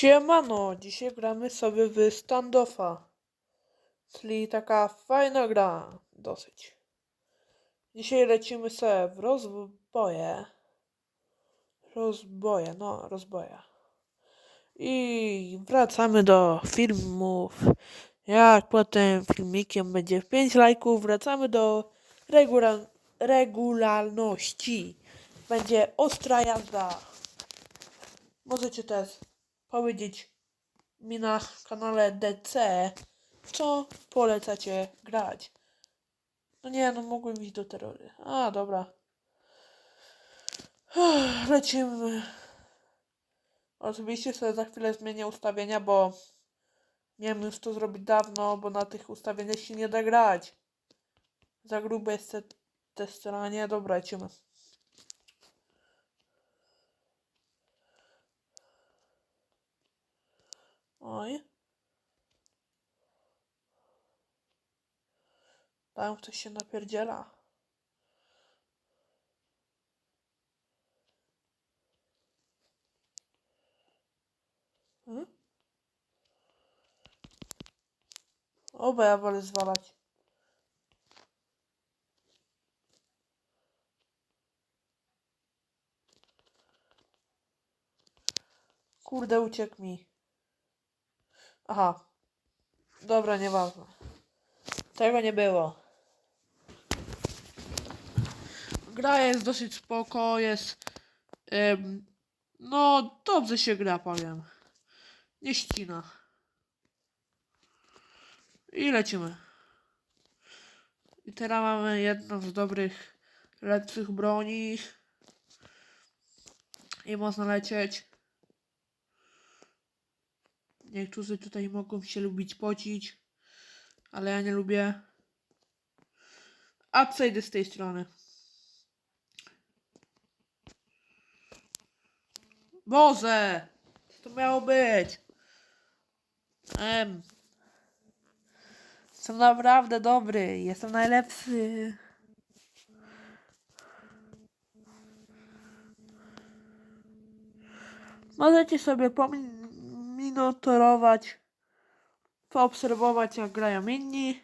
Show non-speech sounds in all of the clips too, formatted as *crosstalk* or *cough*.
Siemano, dzisiaj gramy sobie w standoffa, czyli taka fajna gra, dosyć. Dzisiaj lecimy sobie w rozboje, rozboje, no rozboje. I wracamy do filmów. Jak potem filmikiem będzie 5 lajków, wracamy do regula- regularności. Będzie ostra jazda. Możecie też powiedzieć mi na kanale DC, co polecacie grać. No nie, no mogłem iść do terrory. A, dobra. Lecimy. Oczywiście sobie za chwilę zmienię ustawienia, bo miałem już to zrobić dawno, bo na tych ustawieniach się nie da grać. Za grube jest te, te stranie. Dobra, lecimy. Oj. Tam ktoś się napierdziela. Hmm? Oba ja wolę zwalać. Kurde, uciekł mi. Aha. Dobra, nieważne. Tego nie było. Gra jest dosyć spoko, jest... Ym, no, dobrze się gra, powiem. Nie ścina. I lecimy. I teraz mamy jedną z dobrych, lepszych broni. I można lecieć. Niektórzy tutaj mogą się lubić pocić, ale ja nie lubię. A przejdę z tej strony. Boże! Co to miało być? Em. Jestem naprawdę dobry. Jestem najlepszy. Możecie sobie pominotorować, poobserwować jak grają inni.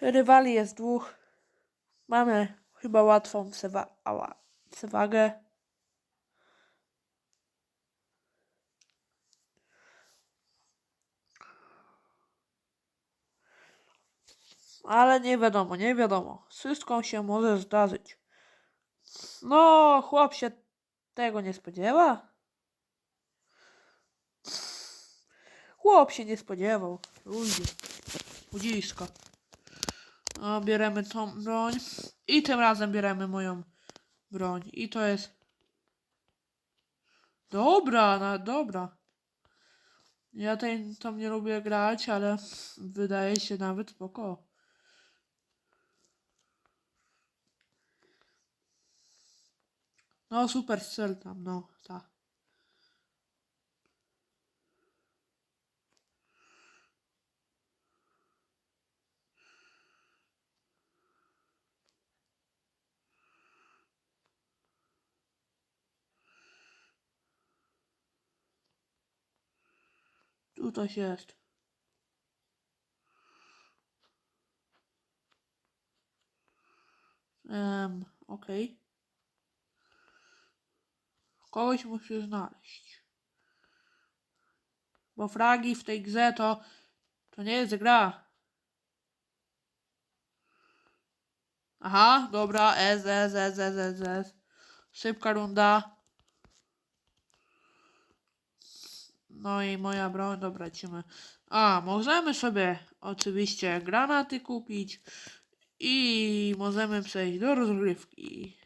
Rywali jest dwóch. Mamy chyba łatwą przewagę. Ale nie wiadomo, nie wiadomo. Wszystko się może zdarzyć. No, chłop się tego nie spodziewa. Chłop się nie spodziewał. Ludzie. Ludzisko. No, bierzemy tą broń. I tym razem bierzemy moją broń. I to jest... Dobra, no, dobra. Ja tej, tą nie lubię grać, ale wydaje się nawet spoko. No super strzel tam, no, tak. Tu coś jest. Um, okej. Kogoś muszę znaleźć. Bo fragi w tej grze to... To nie jest gra. Aha, dobra, S, S, S, S, S, S. Szybka runda. No i moja broń, dobra, lecimy. A, możemy sobie oczywiście granaty kupić i możemy przejść do rozgrywki.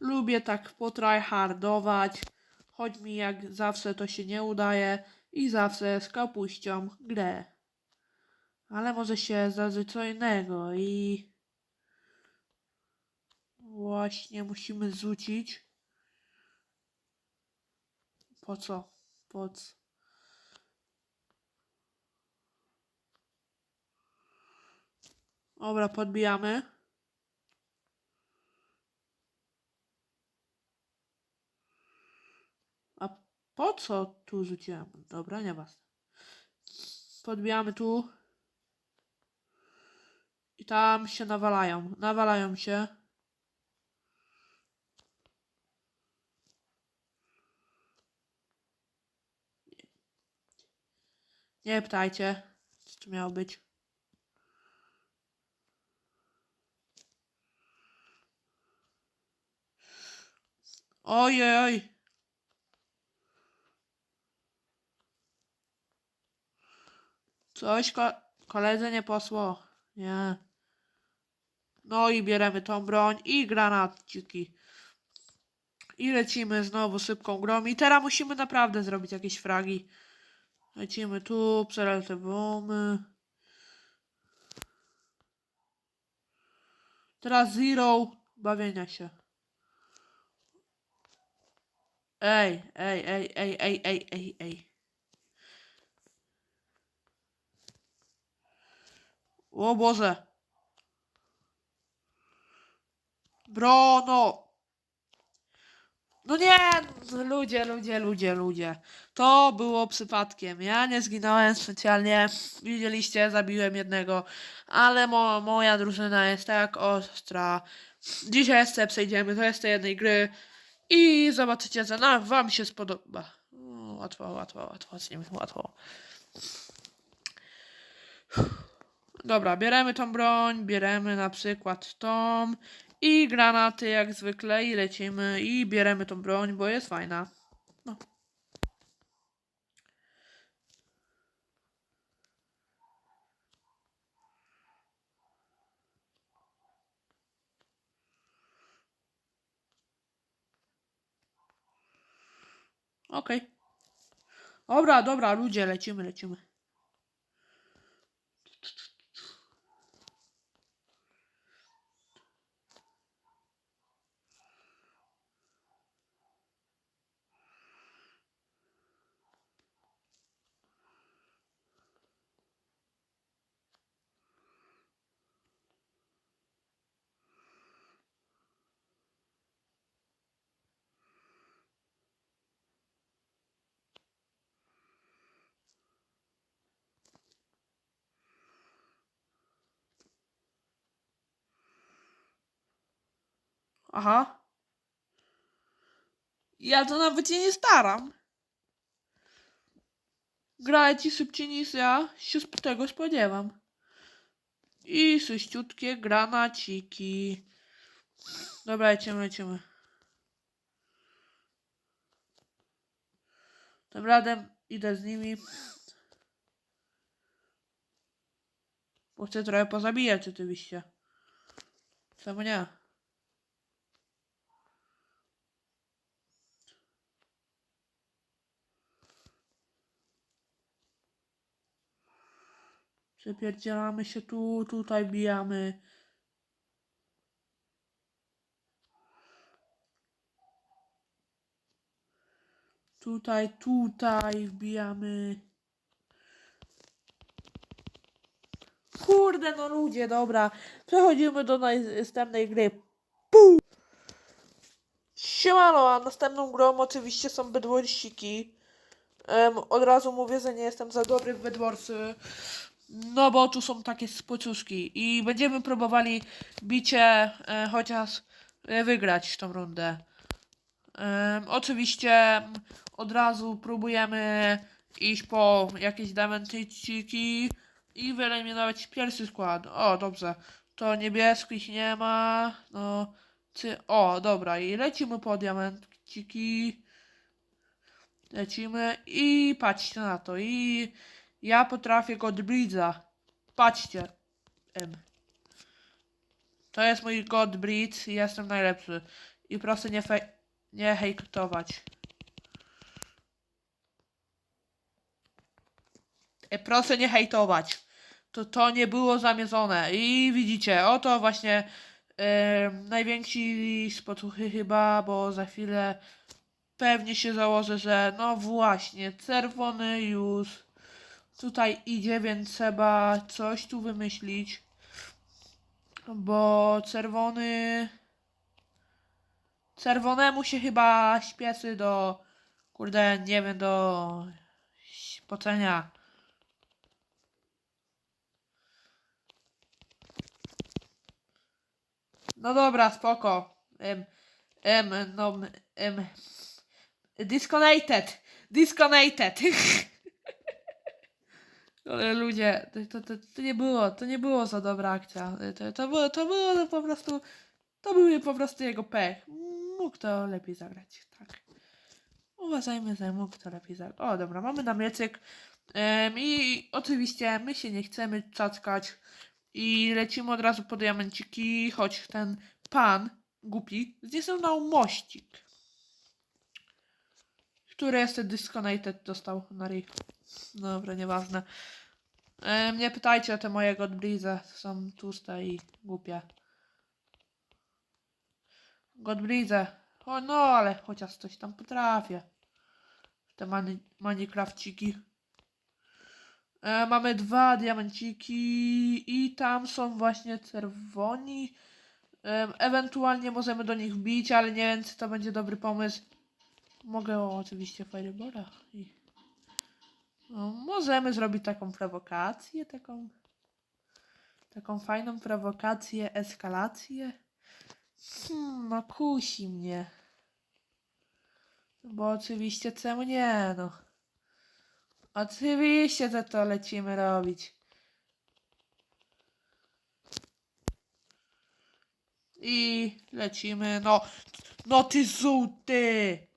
Lubię tak potryhardować, choć mi jak zawsze to się nie udaje i zawsze z skapuścią grę. Ale może się zdarzy co innego i... Właśnie musimy zrzucić. Po co? Po co? Dobra, podbijamy. Po co tu rzuciłem? Dobra, nie was. Podbijamy tu. I tam się nawalają. Nawalają się. Nie pytajcie, co to miało być. Ojej. Coś ko koledze nie posło. Nie. No i bierzemy tą broń i granatciki. I lecimy znowu szybką grą. I teraz musimy naprawdę zrobić jakieś fragi. Lecimy tu, przelecę bomby. Teraz zero bawienia się. Ej, ej, ej, ej, ej, ej, ej, ej. O Boże. Brono. No nie, ludzie, ludzie, ludzie, ludzie. To było przypadkiem. Ja nie zginąłem specjalnie. Widzieliście, zabiłem jednego, ale mo moja drużyna jest tak ostra. Dzisiaj jeszcze przejdziemy do jeszcze jednej gry i zobaczycie, że na wam się spodoba. Łatwo, łatwo, łatwo, nim łatwo. Dobra, bieremy tą broń, bieremy na przykład tą i granaty jak zwykle i lecimy i bieremy tą broń, bo jest fajna. No. Okej. Dobra, dobra, ludzie, lecimy, lecimy. Aha. Ja to nawet się nie staram. Grajcie szybciej niż ja się tego spodziewam. I syściutkie granaciki. Dobra, lecimy, lecimy. Tym razem idę z nimi. Bo chcę trochę pozabijać oczywiście. Czemu nie? Przepierdzielamy się tu, tutaj bijamy. Tutaj, tutaj wbijamy. Kurde, no ludzie, dobra. Przechodzimy do następnej gry. Puu! Siemano, a następną grą oczywiście są bydłorsiki. Em, od razu mówię, że nie jestem za dobry w bydworsy. No bo tu są takie spoczuszki i będziemy próbowali bicie e, chociaż e, wygrać tą rundę. Em, oczywiście m, od razu próbujemy iść po jakieś diamentyciki i wyeliminować pierwszy skład. O, dobrze. To niebieskich nie ma. No, ty, o, dobra. I lecimy po diamenciki. Lecimy i patrzcie na to. I ja potrafię God. Patrzcie. Em. To jest mój God i jestem najlepszy. I proszę nie, fej- nie hejtować. E, proszę nie hejtować. To to nie było zamierzone. I widzicie, oto właśnie em, najwięksi spotuchy chyba, bo za chwilę pewnie się założę, że no właśnie, czerwony już tutaj idzie, więc trzeba coś tu wymyślić. Bo czerwony... Czerwonemu się chyba śpieszy do... Kurde, nie wiem, do... Pocenia. No dobra, spoko. Em, em, no, em, disconnected. Disconnected. *laughs* Ale ludzie, to, to, to, nie było, to nie było za dobra akcja. To, to, było, to było po prostu, to był po prostu jego pech. Mógł to lepiej zagrać, tak. Uważajmy, że mógł to lepiej zagrać. O, dobra, mamy namiecyk. Em, I oczywiście my się nie chcemy cackać. I lecimy od razu po diamenciki, choć ten pan głupi zniesunął mościk. Który jeszcze disconnected dostał na ryj. Dobra, nieważne. E, nie pytajcie o te moje Godbreeze. Są tłuste i głupie. Godbreeze. O no, ale chociaż coś tam potrafię. Te mani Minecraftciki. E, mamy dwa diamenciki i tam są właśnie czerwoni. Em, ewentualnie możemy do nich wbić, ale nie wiem, czy to będzie dobry pomysł. Mogę o, oczywiście Fireballa i... No, możemy zrobić taką prowokację, taką... Taką fajną prowokację, eskalację. Hmm, no kusi mnie. Bo oczywiście czemu nie, no. Oczywiście, że to lecimy robić. I lecimy, no. No ty żółty!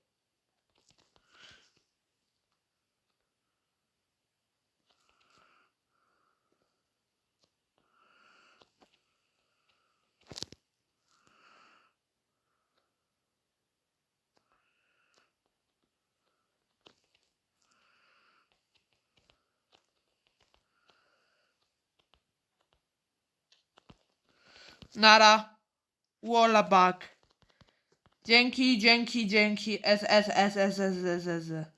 Nara. Wallabag. Dzięki, dzięki, dzięki. S, S, S, S, S, S, S.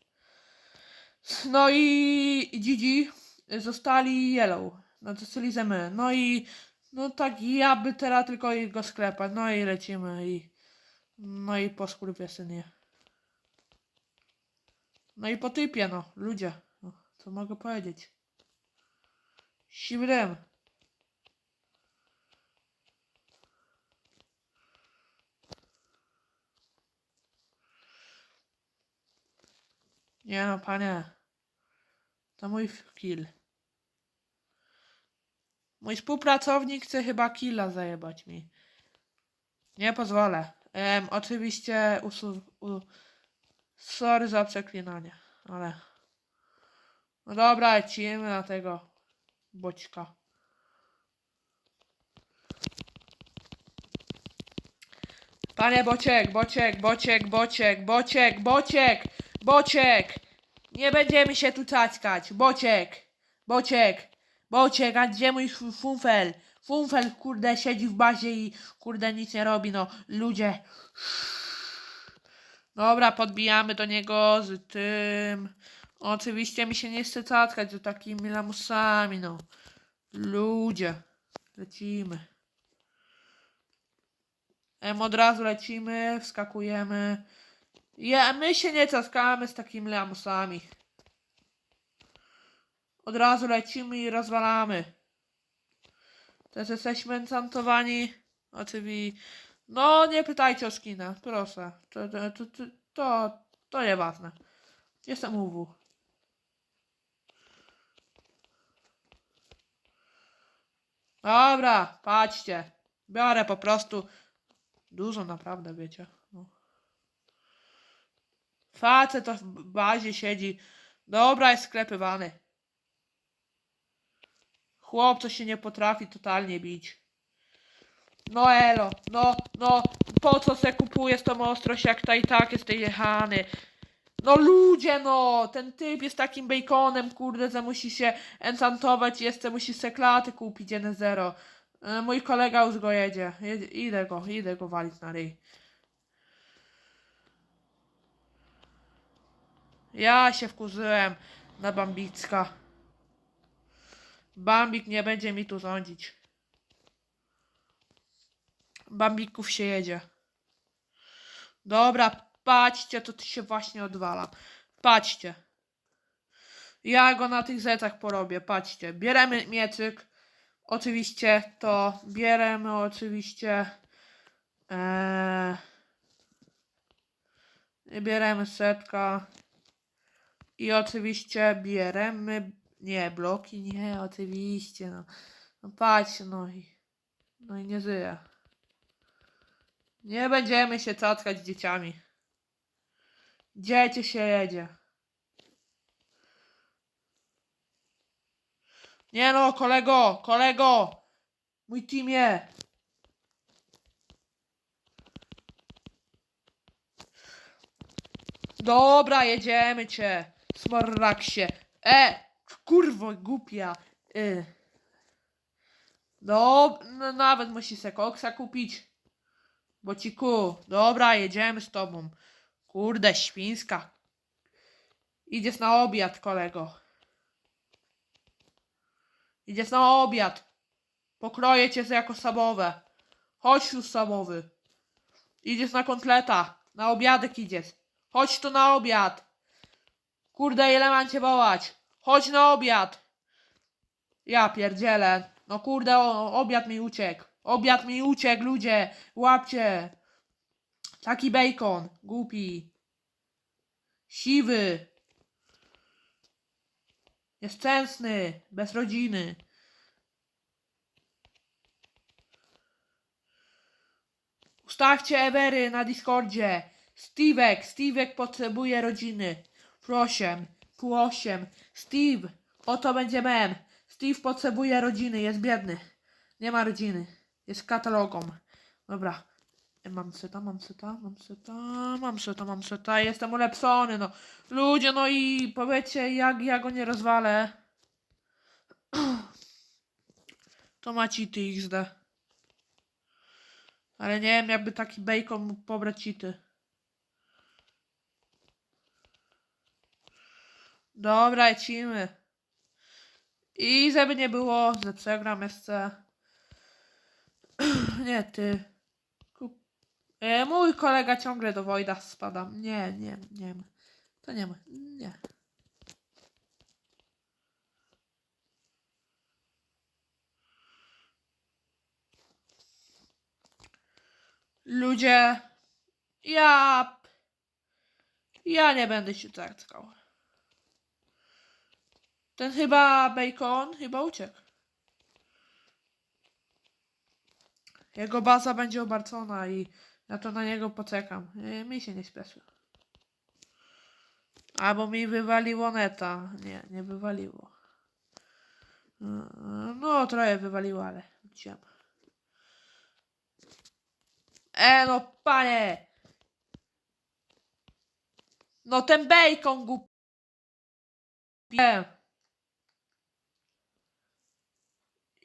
No i Gigi zostali yellow. No to czyli my. No i no tak ja by teraz tylko ich go sklepać. No i lecimy i no i po skurwysynie. No i po typie no, ludzie. No, co mogę powiedzieć? Siwy Nie no, panie. To mój kill. Mój współpracownik chce chyba killa zajebać mi. Nie pozwolę. Em, oczywiście usu... U... Sorry za przeklinanie, ale... No dobra, lecimy na tego boćka. Panie Bociek, Bociek, Bociek, Bociek, Bociek, Bociek, Bociek! Nie będziemy się tu cackać. Bociek, Bociek, Bociek, a gdzie mój fu- funfel? Funfel, kurde, siedzi w bazie i kurde nic nie robi, no. Ludzie. Dobra, podbijamy do niego z tym. Oczywiście mi się nie chce cackać z takimi lamusami, no. Ludzie. Lecimy. Em, od razu lecimy, wskakujemy. Ja, my się nie caskamy z takimi lamusami. Od razu lecimy i rozwalamy. Też jesteśmy enchantowani. Oczywiście. No, nie pytajcie o skina, proszę. To, to, to, to, to, to nieważne. Jestem UW. Dobra, patrzcie. Biorę po prostu dużo naprawdę, wiecie. Facet to w bazie siedzi. Dobra, jest sklepywany. Chłop, co się nie potrafi totalnie bić. No elo, no, no, po co se kupujesz tą ostrość, jak ta i tak jest jechany. No ludzie, no, ten typ jest takim baconem, kurde, że musi się enchantować, jeszcze musi se klaty kupić, jeden zero. E, Mój kolega już go jedzie, jedzie idę go, idę go walić na ryj. Ja się wkurzyłem na Bambicka. Bambik nie będzie mi tu rządzić. Bambików się jedzie. Dobra, patrzcie, to tu się właśnie odwala. Patrzcie. Ja go na tych zetach porobię, patrzcie. Bieremy miecyk. Oczywiście to bieremy oczywiście eee, bieremy setka i oczywiście bieremy nie, bloki nie, oczywiście no, no patrz no i no i nie żyje. Nie będziemy się cackać z dzieciami. Dziecię się jedzie. Nie no, kolego, kolego! Mój teamie! Dobra, jedziemy cię, smorraksie. E, kurwo, głupia. Y. No, no, nawet musi se koksa kupić. Bo ci ku. Dobra, jedziemy z tobą. Kurde, świńska. Idziesz na obiad, kolego. Idziesz na obiad. Pokroję cię jako samowe. Chodź tu samowy. Idziesz na kotleta. Na obiadek idziesz. Chodź tu na obiad. Kurde, ile mam cię wołać? Chodź na obiad. Ja pierdzielę. No kurde, o, obiad mi uciekł. Obiad mi uciekł, ludzie. Łapcie. Taki bacon. Głupi. Siwy. Nieszczęsny. Bez rodziny. Ustawcie Ewery na Discordzie. Steve'ek, Steve'ek potrzebuje rodziny. Prosiem, prosiem. Steve, oto będzie mem. Steve potrzebuje rodziny, jest biedny. Nie ma rodziny. Jest katalogą. Dobra. E, Mam seta, mam seta, mam seta, mam seta, mam seta. Jestem ulepszony, no. Ludzie, no i powiedzcie, jak ja go nie rozwalę. *clears throat* To ma cheaty XD. Ale nie wiem, jakby taki bacon mógł pobrać cheaty. Dobra, lecimy. I żeby nie było, że przegram jeszcze. *clears throat* nie, ty. Kup... E, mój kolega ciągle do Wojda spada. Nie, nie, nie. To nie ma. Nie. Ludzie. Ja. Ja nie będę się tarskał. Ten chyba bacon chyba uciekł. Jego baza będzie obarczona i ja to na niego poczekam. E, Mi się nie śpieszy. Albo mi wywaliło neta. Nie, nie wywaliło. E, No, trochę wywaliło, ale wróciłem. E, no panie! No ten bacon głupi. E.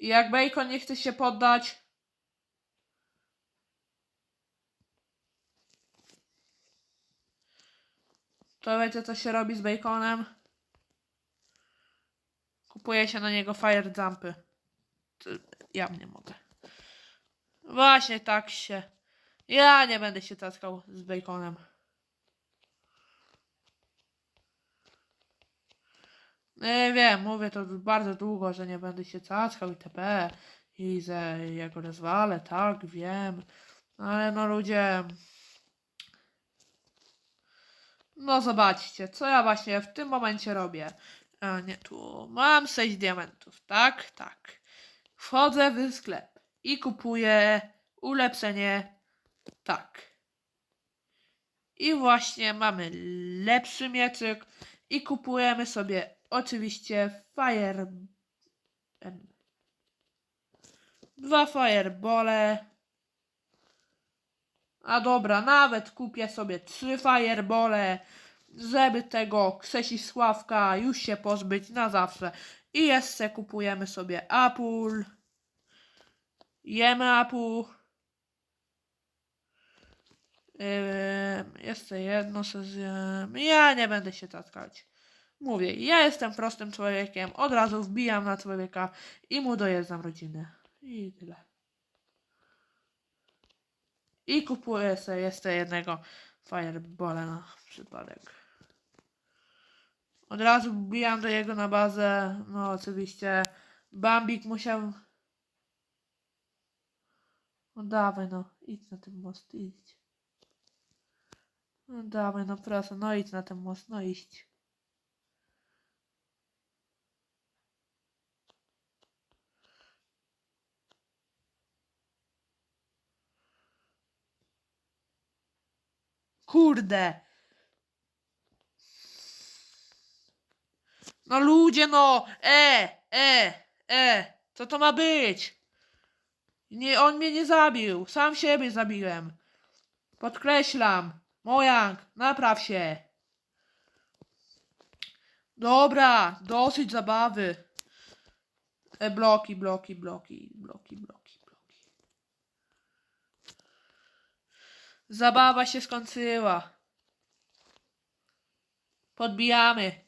Jak bacon nie chce się poddać. To wiecie co się robi z baconem? Kupuje się na niego fire jumpy. Ja nie mogę. Właśnie tak się. Ja nie będę się taskał z baconem. Nie wiem, mówię to bardzo długo, że nie będę się cackał itp. I że ja go rozwalę, tak, wiem. Ale no ludzie... No zobaczcie, co ja właśnie w tym momencie robię. A nie, tu mam 6 diamentów, tak, tak. Wchodzę w sklep i kupuję ulepszenie, tak. I właśnie mamy lepszy mieczyk i kupujemy sobie oczywiście fire... Dwa firebole. A dobra, nawet kupię sobie trzy firebole, żeby tego Ksesisławka już się pozbyć na zawsze. I jeszcze kupujemy sobie apul. Jemy apul. Yy, jeszcze jedno se zjem. Ja nie będę się tatkać. Mówię, ja jestem prostym człowiekiem, od razu wbijam na człowieka i mu dojeżdżam rodzinę. I tyle. I kupuję sobie jeszcze jednego Firebola na przypadek. Od razu wbijam do jego na bazę. No oczywiście Bambik musiał... No dawaj no, idź na ten most, idź. No dawaj no proszę, no idź na ten most, no idź. Kurde. No ludzie, no! E, e, e! Co to ma być? Nie, on mnie nie zabił. Sam siebie zabiłem. Podkreślam. Mojang, napraw się. Dobra, dosyć zabawy. E, bloki, bloki, bloki, bloki, bloki. Zabawa się skończyła. Podbijamy.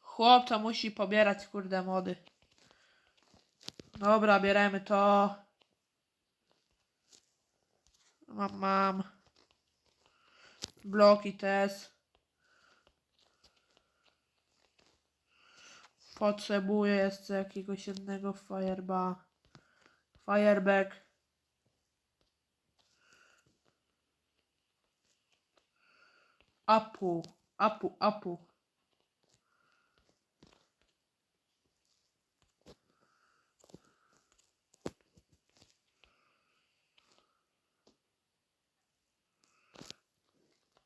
Chłopca musi pobierać kurde mody. Dobra, bieremy to. Mam, mam. Bloki też. Potrzebuję jeszcze jakiegoś jednego fireba. Fireback. Apu, apu, apu.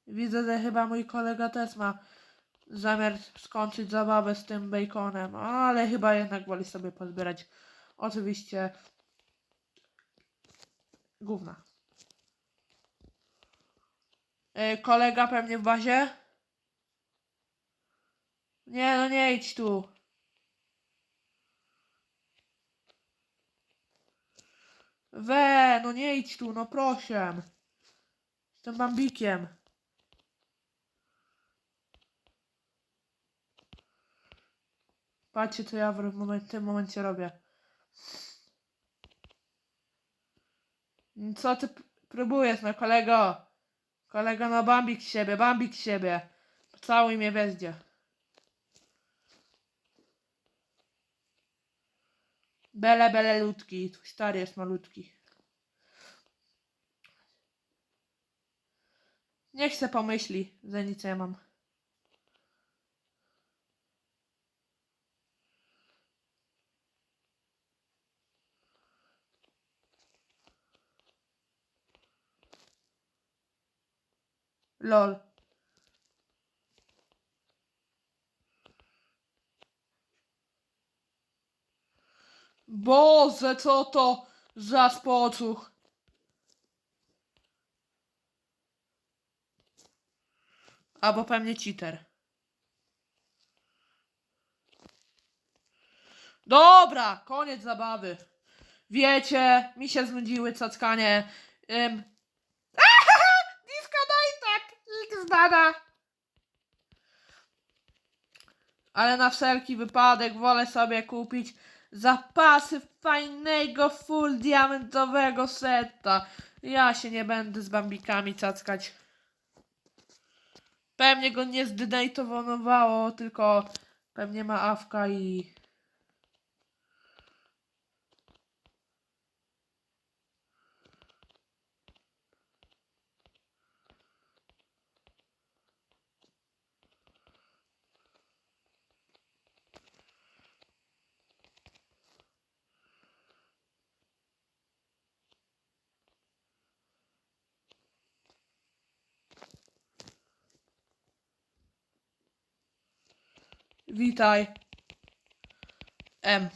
Widzę, że chyba mój kolega też ma zamiar skończyć zabawę z tym baconem, ale chyba jednak woli sobie pozbierać oczywiście gówna. E, kolega pewnie w bazie? Nie, no nie idź tu. We, no nie idź tu, no proszę. Jestem bambikiem. Patrzcie, co ja w tym momencie robię. Co ty próbujesz, no kolego? Kolego, no bambik siebie, bambik siebie. Całuj mnie wezdzie. Bele, bele ludki. Stary jest malutki. Niech se pomyśli, że nic nie mam. Lol. Boże, co to za spocuch? Albo pewnie cheater. Dobra, koniec zabawy. Wiecie, mi się znudziły cackanie. Ym... X dada! Ale na wszelki wypadek wolę sobie kupić zapasy fajnego full diamentowego seta. Ja się nie będę z bambikami cackać. Pewnie go nie zdynajtowonowało, tylko pewnie ma awka i... Witaj. M.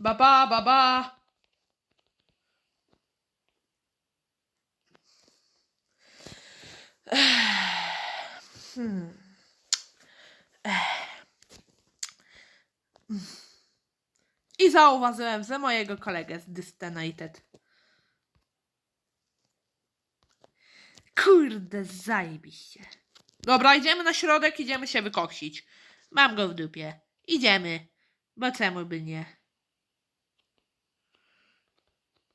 Baba, baba. I zauważyłem, że mojego kolegę z Dystanated. Kurde, zajebiście. Dobra, idziemy na środek, idziemy się wykoksić. Mam go w dupie. Idziemy. Bo czemu by nie?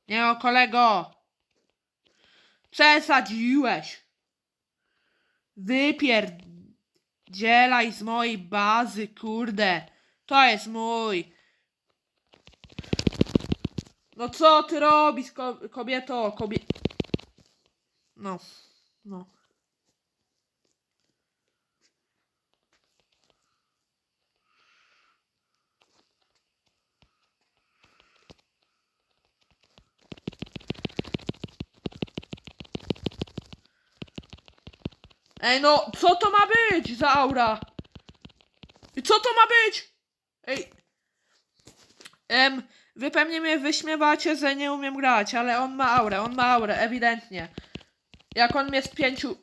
Nie o kolego. Przesadziłeś. Wypierdzielaj z mojej bazy, kurde. To jest mój. No co ty robisz, ko kobieto? Kobie... No, no. Ej, no, co to ma być za aura? I co to ma być? Ej. Em, wy pewnie mnie wyśmiewacie, że nie umiem grać, ale on ma aurę, on ma aurę, ewidentnie. Jak on z pięciu...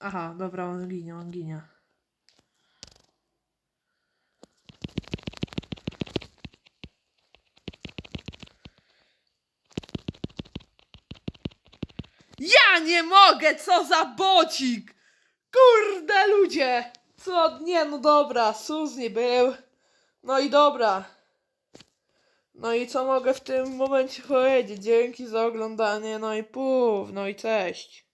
Aha, dobra, on ginie, on ginie. Ja nie mogę, co za bocik! Ludzie! Co? Nie, no dobra, Suzy był. No i dobra. No i co mogę w tym momencie powiedzieć? Dzięki za oglądanie, no i puf, no i cześć.